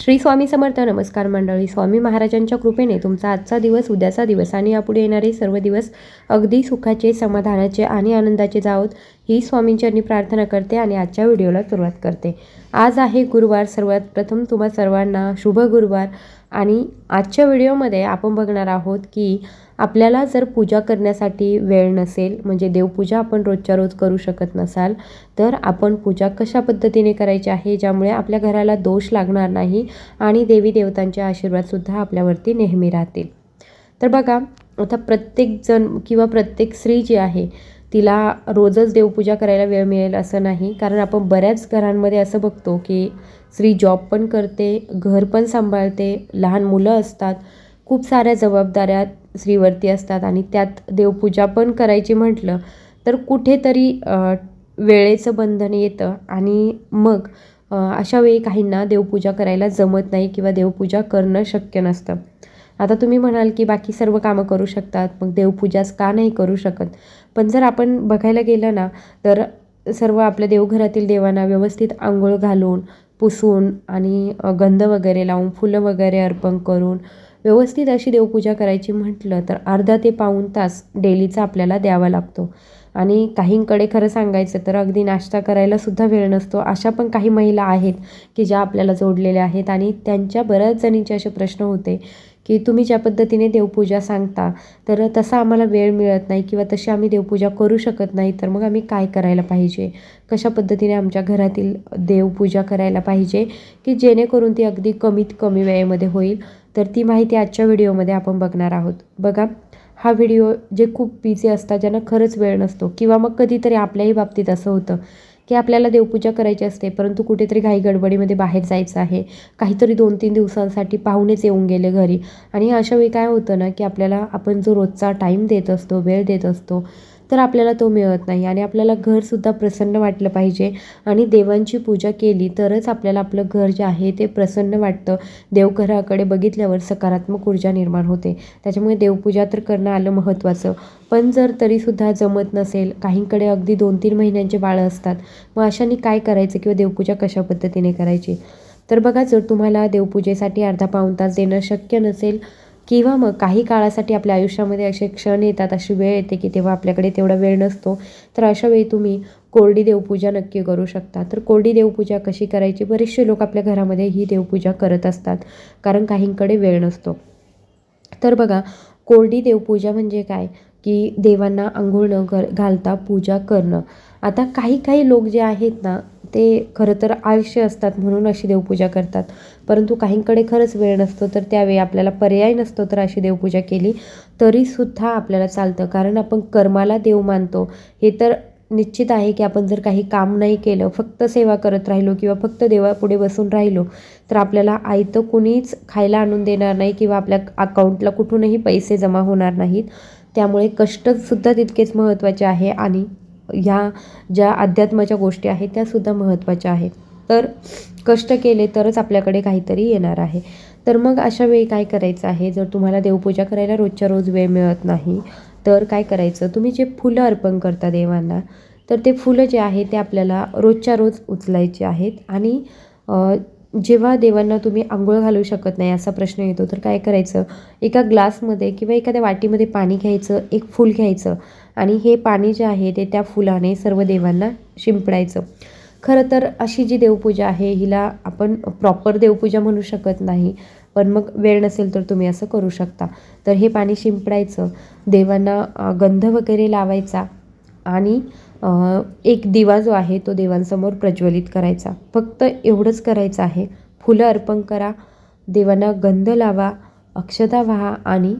श्री स्वामी समर्थ. नमस्कार मंडळी. स्वामी महाराजांच्या कृपेने तुमचा आजचा दिवस उद्याचा दिवस आणि यापुढे येणारे सर्व दिवस अगदी सुखाचे समाधानाचे आणि आनंदाचे जावोत. ही स्वामींच्यांनी प्रार्थना करते आणि आजच्या व्हिडिओला सुरुवात करते. आज आहे गुरुवार. सर्वात प्रथम तुम्हा सर्वांना शुभ गुरुवार. आणि आजच्या व्हिडिओमध्ये आपण बघणार आहोत की आपल्याला जर पूजा करण्यासाठी वेळ नसेल म्हणजे देवपूजा आपण रोजच्या रोज करू शकत नसाल तर आपण पूजा कशा पद्धतीने करायची आहे ज्यामुळे आपल्या घराला दोष लागणार नाही आणि देवी देवतांचे आशीर्वादसुद्धा आपल्यावरती नेहमी राहतील. तर बघा आता प्रत्येकजण किंवा प्रत्येक स्त्री जी आहे तिला रोजच देवपूजा करायला वेळ मिळेल असं नाही. कारण आपण बऱ्याच घरांमध्ये असं बघतो की स्त्री जॉब पण करते घर पण सांभाळते लहान मुलं असतात खूप साऱ्या जबाबदाऱ्या स्त्रीवरती असतात आणि त्यात देवपूजा पण करायची म्हटलं तर कुठेतरी वेळेचं बंधन येतं आणि मग अशा वेळी काहींना देवपूजा करायला जमत नाही किंवा देवपूजा करणं शक्य नसतं. आता तुम्ही म्हणाल की बाकी सर्व कामं करू शकतात मग देवपूजाच का नाही करू शकत? पण जर आपण बघायला गेलं ना तर सर्व आपल्या देवघरातील देवांना व्यवस्थित आंघोळ घालून पुसून आणि गंध वगैरे लावून फुलं वगैरे अर्पण करून व्यवस्थित अशी देवपूजा करायची म्हटलं तर अर्धा ते पाऊण तास डेलीचा आपल्याला द्यावा लागतो. आणि काहींकडे खरं सांगायचं तर अगदी नाश्ता करायला सुद्धा वेळ नसतो. अशा पण काही महिला आहेत की ज्या आपल्याला जोडलेल्या आहेत आणि त्यांच्या बऱ्याच जणींचे असे प्रश्न होते की तुम्ही ज्या पद्धतीने देवपूजा सांगता तर तसा आम्हाला वेळ मिळत नाही किंवा तशी आम्ही देवपूजा करू शकत नाही तर मग आम्ही काय करायला पाहिजे? कशा पद्धतीने आमच्या घरातील देवपूजा करायला पाहिजे? की जेणेकरून ती अगदी कमीत कमी वेळेमध्ये होईल? तर ती माहिती आजच्या व्हिडिओमध्ये आपण बघणार आहोत. बघा हा व्हिडिओ जे खूप बिझी असतात ज्यांना खरंच वेळ नसतो किंवा मग कधीतरी आपल्याही बाबतीत असं होतं की आपल्याला देवपूजा करायची असते परंतु कुठेतरी घाई गडबडीमध्ये बाहेर जायचं आहे. काहीतरी दोन तीन दिवसांसाठी पाहुणेच येऊन गेले घरी. आणि अशा वेळी काय होतं ना की आपल्याला आपण जो रोजचा टाईम देत असतो वेळ देत असतो तर आपल्याला तो मिळत नाही. आणि आपल्याला घरसुद्धा प्रसन्न वाटलं पाहिजे. आणि देवांची पूजा केली तरच आपल्याला आपलं घर जे आहे ते प्रसन्न वाटतं. देवघराकडे बघितल्यावर सकारात्मक ऊर्जा निर्माण होते. त्याच्यामुळे देवपूजा तर करणं आलं महत्त्वाचं. पण जर तरीसुद्धा जमत नसेल काहींकडे अगदी दोन तीन महिन्यांचे बाळं असतात मग अशाने काय करायचं किंवा देवपूजा कशा पद्धतीने करायची? तर बघा जर तुम्हाला देवपूजेसाठी अर्धा पाऊण तास देणं शक्य नसेल किंवा मग काही काळासाठी आपल्या आयुष्यामध्ये असे क्षण येतात अशी वेळ येते की तेव्हा आपल्याकडे तेवढा वेळ नसतो. तर अशा वेळी तुम्ही कोरडी देवपूजा नक्की करू शकता. तर कोरडी देवपूजा कशी करायची? बरेचसे लोक आपल्या घरामध्ये ही देवपूजा करत असतात कारण काहींकडे वेळ नसतो. तर बघा कोरडी देवपूजा म्हणजे काय? की देवांना आंघोळ न घालता पूजा करणं. आता काही काही लोक जे आहेत ना ते खरं तर आयुष्य असतात म्हणून अशी देवपूजा करतात. परंतु काहींकडे खरंच वेळ नसतो तर त्यावेळी आपल्याला पर्याय नसतो तर अशी देवपूजा केली तरीसुद्धा आपल्याला चालतं. कारण आपण कर्माला देव मानतो. हे तर निश्चित आहे की आपण जर काही काम नाही केलं फक्त सेवा करत राहिलो किंवा फक्त देवापुढे बसून राहिलो तर आपल्याला आयतं कुणीच खायला आणून देणार नाही किंवा आपल्या अकाउंटला कुठूनही पैसे जमा होणार नाहीत. त्यामुळे कष्टसुद्धा तितकेच महत्त्वाचे आहे आणि ह्या ज्या अध्यात्माच्या गोष्टी आहेत त्यासुद्धा महत्त्वाच्या आहेत. तर कष्ट केले तरच आपल्याकडे काहीतरी येणार आहे. तर मग अशा वेळी काय करायचं आहे? जर तुम्हाला देवपूजा करायला रोजच्या रोज वेळ मिळत नाही तर काय करायचं? तुम्ही जे फुलं अर्पण करता देवांना तर ते फुलं जे आहे ते आपल्याला रोजच्या रोज उचलायचे आहेत आणि जेव्हा देवांना तुम्ही आंघोळ घालू शकत नाही असा प्रश्न येतो तर काय करायचं? एका ग्लासमध्ये किंवा एखाद्या वाटीमध्ये पाणी घ्यायचं एक फूल घ्यायचं आणि हे पाणी जे आहे ते त्या फुलाने सर्व देवांना शिंपडायचं. खरं तर अशी जी देवपूजा आहे हिला आपण प्रॉपर देवपूजा म्हणू शकत नाही पण मग वेळ नसेल तर तुम्ही असं करू शकता. तर हे पाणी शिंपडायचं देवांना गंध वगैरे लावायचा आणि एक दिवा जो आहे तो देवांसमोर प्रज्वलित करायचा. फक्त एवढंच करायचं आहे. फुलं अर्पण करा देवांना गंध लावा अक्षता व्हा आणि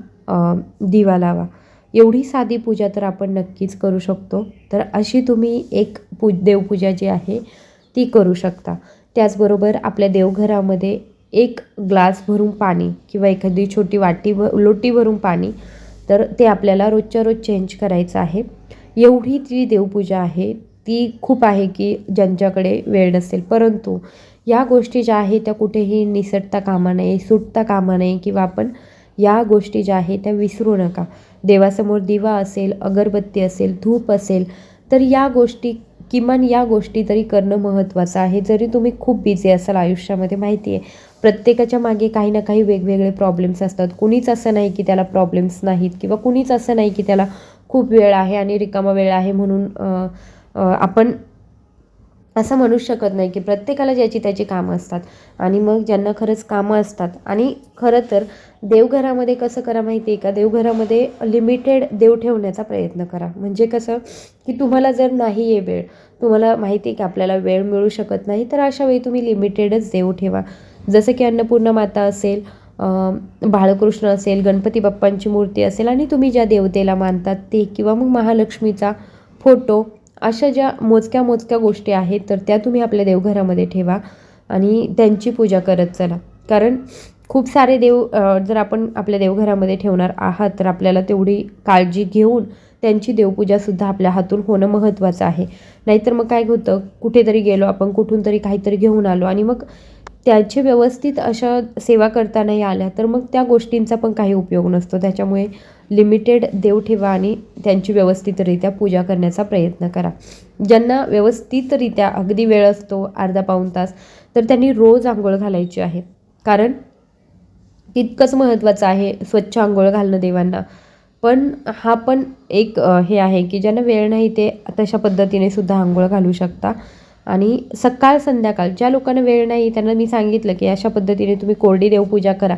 दिवा लावा. एवढी साधी पूजा तर आपण नक्कीच करू शकतो. तर अशी तुम्ही एक पू देवपूजा जी आहे ती करू शकता. त्याचबरोबर आपल्या देवघरामध्ये एक ग्लास भरून पाणी किंवा एखादी छोटी वाटी भ लोटी भरून पाणी तर ते आपल्याला रोजच्या रोज चेंज करायचं आहे. एवढी जी देवपूजा आहे ती खूप आहे की ज्यांच्याकडे वेळ नसेल. परंतु या गोष्टी ज्या आहेत त्या कुठेही निसटता कामा नये सुटता कामा नये किंवा आपण या गोष्टी ज्या आहेत त्या विसरू नका. देवासमोर दिवा असेल अगरबत्ती असेल धूप असेल तर या गोष्टी किमान या गोष्टी तरी करणं महत्त्वाचं आहे. जरी तुम्ही खूप बिझी असाल आयुष्यामध्ये माहिती आहे प्रत्येकाच्या मागे काही ना काही वेगवेगळे प्रॉब्लेम्स असतात. कुणीच असं नाही की त्याला प्रॉब्लेम्स नाहीत किंवा कुणीच असं नाही की त्याला खूप वेळ आहे आणि रिकामा वेळ आहे म्हणून आपण असं म्हणू शकत नाही की प्रत्येकाला ज्याची त्याची कामं असतात. आणि मग ज्यांना खरंच कामं असतात आणि खरं तर देवघरामध्ये कसं करा माहिती आहे का? देवघरामध्ये लिमिटेड देव ठेवण्याचा प्रयत्न करा. म्हणजे कसं की तुम्हाला जर नाही आहे वेळ तुम्हाला माहिती आहे की आपल्याला वेळ मिळू शकत नाही तर अशा वेळी तुम्ही लिमिटेडच देव ठेवा. जसं की अन्नपूर्णा माता असेल बाळकृष्ण असेल गणपती बाप्पांची मूर्ती असेल आणि तुम्ही ज्या देवतेला मानतात ते किंवा मग महालक्ष्मीचा फोटो अशा ज्या मोजक्या मोजक्या गोष्टी आहेत तर त्या तुम्ही आपल्या देवघरामध्ये ठेवा आणि त्यांची पूजा करत चला. कारण खूप सारे देव जर आपण आपल्या देवघरामध्ये ठेवणार आहात तर आपल्याला तेवढी काळजी घेऊन त्यांची देवपूजासुद्धा आपल्या हातून होणं महत्त्वाचं आहे. नाहीतर मग काय होतं कुठेतरी गेलो आपण कुठून तरी काहीतरी घेऊन आलो आणि मग त्यांचे व्यवस्थित अशा सेवा करता नाही आल्या तर मग त्या गोष्टींचा पण काही उपयोग नसतो. त्याच्यामुळे लिमिटेड देव ठेवा आणि त्यांची व्यवस्थितरित्या पूजा करण्याचा प्रयत्न करा. ज्यांना व्यवस्थितरित्या अगदी वेळ असतो अर्धा पाऊण तास तर त्यांनी रोज आंघोळ घालायची आहे. कारण तितकंच महत्त्वाचं आहे स्वच्छ आंघोळ घालणं देवांना. पण हा पण एक हे आहे की ज्यांना वेळ नाही ते तशा पद्धतीने सुद्धा आंघोळ घालू शकता. आणि सकाळ संध्याकाळ ज्या लोकांना वेळ नाही त्यांना मी सांगितलं की अशा पद्धतीने तुम्ही कोरडी देवपूजा करा.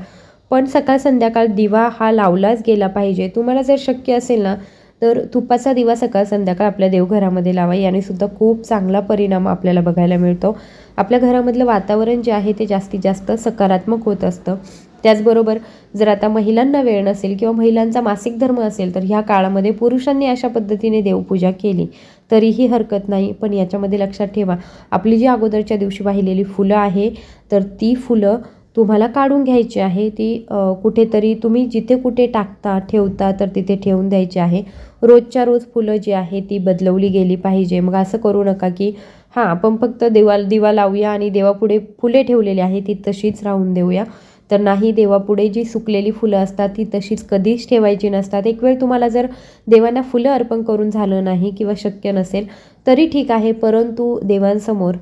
पण सकाळ संध्याकाळ दिवा हा लावलाच गेला पाहिजे. तुम्हाला जर शक्य असेल ना तर तुपाचा दिवा सकाळ संध्याकाळ आपल्या देवघरामध्ये लावा. याने सुद्धा खूप चांगला परिणाम आपल्याला बघायला मिळतो. आपल्या घरामधलं वातावरण जे आहे ते जास्तीत जास्त सकारात्मक होत असतं. त्याचबरोबर जर आता महिलांना वेळ नसेल किंवा महिलांचा मासिक धर्म असेल तर ह्या काळामध्ये पुरुषांनी अशा पद्धतीने देवपूजा केली. तरीही हरकत नाही. पण याच्यामध्ये लक्षात ठेवा आपली जी अगोदरच्या दिवशी वाहिलेली फुलं आहे तर ती फुलं तुम्हाला काढून घ्यायची आहे. ती कुठेतरी तुम्ही जिथे कुठे टाकता ठेवता तर तिथे ठेवून द्यायची आहे. रोजच्या रोज फुलं जी आहे ती बदलवली गेली पाहिजे. मग असं करू नका की हां आपण फक्त देवा दिवा लावूया आणि देवापुढे फुले ठेवलेली आहे ती तशीच राहून देऊया. तर नाही देवापुढे जी सुकलेली फुलं असतात ती तशीच कधीच ठेवायची नसतात. एक वेळ तुम्हाला जर देवांना फुलं अर्पण करून झालं नाही किंवा शक्य नसेल तरी ठीक आहे. परंतु देवांसमोर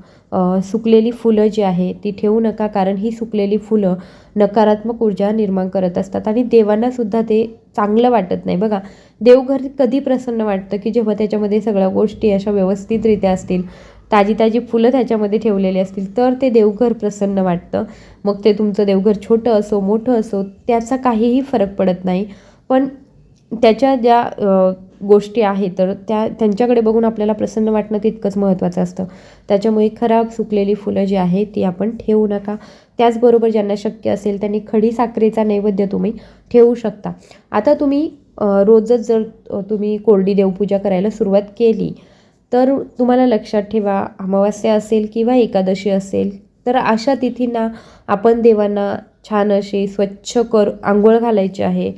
सुकलेली फुलं जी आहे ती ठेवू नका. कारण ही सुकलेली फुलं नकारात्मक ऊर्जा निर्माण करत असतात आणि देवांना सुद्धा ते चांगलं वाटत नाही. बघा देवघर कधी प्रसन्न वाटतं की जेव्हा त्याच्यामध्ये सगळ्या गोष्टी अशा व्यवस्थितरित्या असतील? ताजी ताजी फुलं त्याच्यामध्ये ठेवलेली असतील तर ते देवघर प्रसन्न वाटतं. मग ते तुमचं देवघर छोटं असो मोठं असो त्याचा काहीही फरक पडत नाही. पण त्याच्या ज्या गोष्टी आहेत तर त्या त्यांच्याकडे बघून आपल्याला प्रसन्न वाटणं तितकंच महत्त्वाचं असतं. त्याच्यामुळे खराब सुकलेली फुलं जी आहेत ती आपण ठेवू नका. त्याचबरोबर ज्यांना शक्य असेल त्यांनी खडी साखरेचा नैवेद्य तुम्ही ठेवू शकता. आता तुम्ही रोजच जर तुम्ही कोरडी देवपूजा करायला सुरुवात केली तर तुम्हाला लक्षात ठेवा अमावास्या असेल किंवा एकादशी असेल तर अशा तिथींना आपण देवांना छान अशी स्वच्छ कर आंघोळ घालायची आहे.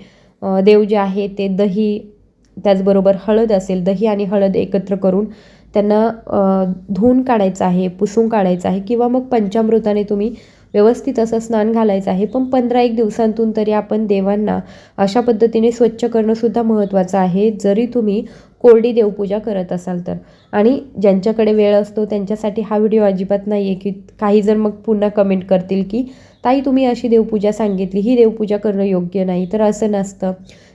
देव जे आहे ते दही त्याचबरोबर हळद असेल दही आणि हळद एकत्र करून त्यांना धुऊन धुवून काढायचं आहे पुसून काढायचं आहे किंवा मग पंचामृताने तुम्ही व्यवस्थित असं स्नान घालायचं आहे. पण पंधरा एक दिवसांतून तरी आपण देवांना अशा पद्धतीने स्वच्छ करणंसुद्धा महत्त्वाचं आहे. जरी तुम्ही कोरडी देवपूजा करत असाल तर. आणि ज्यांच्याकडे वेळ असतो त्यांच्यासाठी हा व्हिडिओ अजिबात नाही आहे की काही जर मग पुन्हा कमेंट करतील की ताई तुम्ही अशी देवपूजा सांगितली ही देवपूजा करणं योग्य नाही. तर असं नसतं.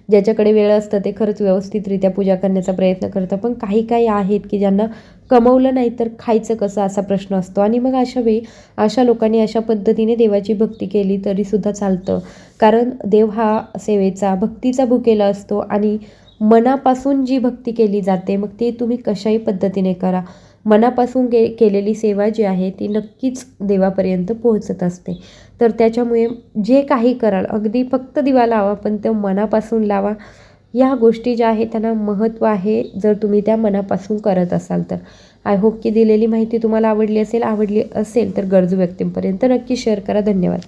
ज्याच्याकडे वेळ असतं ते खरंच व्यवस्थितरित्या पूजा करण्याचा प्रयत्न करतं. पण काही काही आहेत की ज्यांना कमवलं नाही तर खायचं कसं असा प्रश्न असतो. आणि मग अशा वेळी अशा लोकांनी अशा पद्धतीने देवाची भक्ती केली तरीसुद्धा चालतं. कारण देव हा सेवेचा भक्तीचा भुकेला असतो आणि मनापासून जी भक्ती केली जाते मग ती तुम्ही कशाही पद्धतीने करा. मनापासून गे केलेली सेवा जी आहे ती नक्कीच देवापर्यंत पोहोचत असते. तर त्याच्यामुळे जे काही कराल अगदी फक्त दिवा लावा पण ते मनापासून लावा. या गोष्टी ज्या आहेत त्यांना महत्त्व आहे जर तुम्ही त्या मनापासून करत असाल तर. आय होप की दिलेली माहिती तुम्हाला आवडली असेल आवडली असेल तर गरजू व्यक्तींपर्यंत नक्की शेअर करा. धन्यवाद.